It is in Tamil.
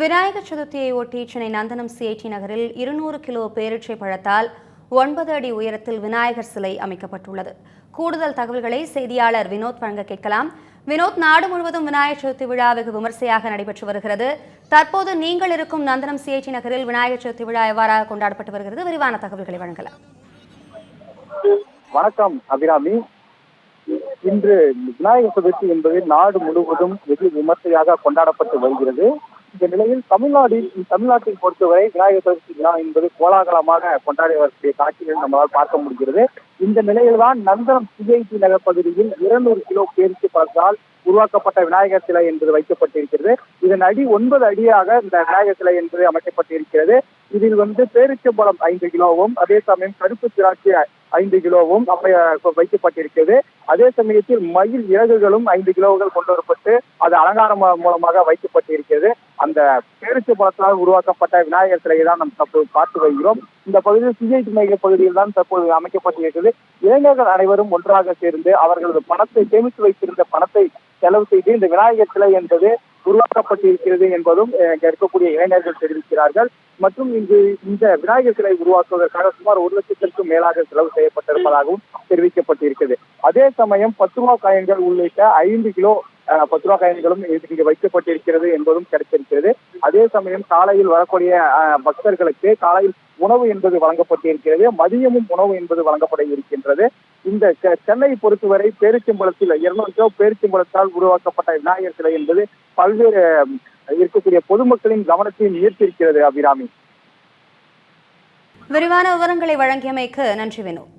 விநாயகர் சதுர்த்தியை ஒட்டி சென்னை நந்தனம் சிஐடி நகரில் இருநூறு கிலோ பேரீட்சை பழத்தால் ஒன்பது அடி உயரத்தில் விநாயகர் சிலை அமைக்கப்பட்டுள்ளது. கூடுதல் தகவல்களை செய்தியாளர் வினோத் வழங்க கேட்கலாம். வினோத் நாடு முழுவதும் விநாயகர் சதுர்த்தி விழா வெகு விமர்சையாக நடைபெற்று வருகிறது. தற்போது நீங்கள் இருக்கும் நந்தனம் சிஐடி நகரில் விநாயகர் சதுர்த்தி விழா எவ்வாறாக கொண்டாடப்பட்டு வருகிறது? விரிவான தகவல்களை வழங்கலாம். வணக்கம் அபிராமி. இன்று விநாயகர் சதுர்த்தி என்பது நாடு முழுவதும் வெகு விமர்சையாக கொண்டாடப்பட்டு வருகிறது. இந்த நிலையில் தமிழ்நாடு தமிழ்நாட்டை பொறுத்தவரை விநாயகர் சதுர்த்தி விழா என்பது கோலாகலமாக கொண்டாடி வரக்கூடிய காட்சிகள் நம்மளால் பார்க்க முடிகிறது. இந்த நிலையில்தான் நந்தனம் சிஐடி நகர் பகுதியில் இருநூறு கிலோ பேருக்கு பார்த்தால் உருவாக்கப்பட்ட விநாயகர் சிலை என்பது வைக்கப்பட்டிருக்கிறது. இதன் அடி ஒன்பது அடியாக இந்த விநாயகர் சிலை என்பது அமைக்கப்பட்டிருக்கிறது. இதில் வந்து பேரிச்சம்பழம் ஐந்து கிலோவும் அதே சமயம் கருப்பு திராட்சை ஐந்து கிலோவும் வைக்கப்பட்டிருக்கிறது. அதே சமயத்தில் மயில் இறகுகளும் ஐந்து கிலோவுகள் கொண்டு வரப்பட்டு அது அலங்காரம் மூலமாக வைக்கப்பட்டிருக்கிறது. அந்த பேரிச்ச பழத்தால் உருவாக்கப்பட்ட விநாயகர் சிலையை தான் நாம் தற்போது பார்த்து வருகிறோம். இந்த பகுதியில் சிஐடி மைய பகுதியில் தான் தற்போது அமைக்கப்பட்டிருக்கிறது. இளைஞர்கள் அனைவரும் ஒன்றாக சேர்ந்து அவர்களது பணத்தை சேமித்து வைத்திருந்த பணத்தை செலவு செய்து இந்த விநாயகர் சிலை என்பது உருவாக்கப்பட்டிருக்கிறது என்பதும் இருக்கக்கூடிய இளைஞர்கள் தெரிவிக்கிறார்கள். மற்றும் இங்கு இந்த விநாயகர் சிலை உருவாக்குவதற்காக சுமார் ஒரு லட்சத்திற்கும் மேலாக செலவு செய்யப்பட்டிருப்பதாகவும் தெரிவிக்கப்பட்டிருக்கிறது. அதே சமயம் பத்து ரூபா காயின்கள் உள்ளிட்ட ஐந்து கிலோ பத்து ரூபா காயின்களும் இங்கு வைக்கப்பட்டிருக்கிறது என்பதும் கிடைத்திருக்கிறது. அதே சமயம் காலையில் வரக்கூடிய பக்தர்களுக்கு காலையில் உணவு என்பது வழங்கப்பட்டிருக்கிறது மதியமும் உணவு என்பது வழங்கப்பட இருக்கின்றது. இந்த சென்னை பொறுத்தவரை பேரிச்சம்பளத்தில் இருநூறு பேரிச்சம்பளத்தால் உருவாக்கப்பட்ட விநாயகர் சிலை என்பது பல்வேறு இருக்கக்கூடிய பொதுமக்களின் கவனத்தையும் ஈர்த்திருக்கிறது அபிராமி. விரிவான விவரங்களை வழங்கியமைக்கு நன்றி வினோத்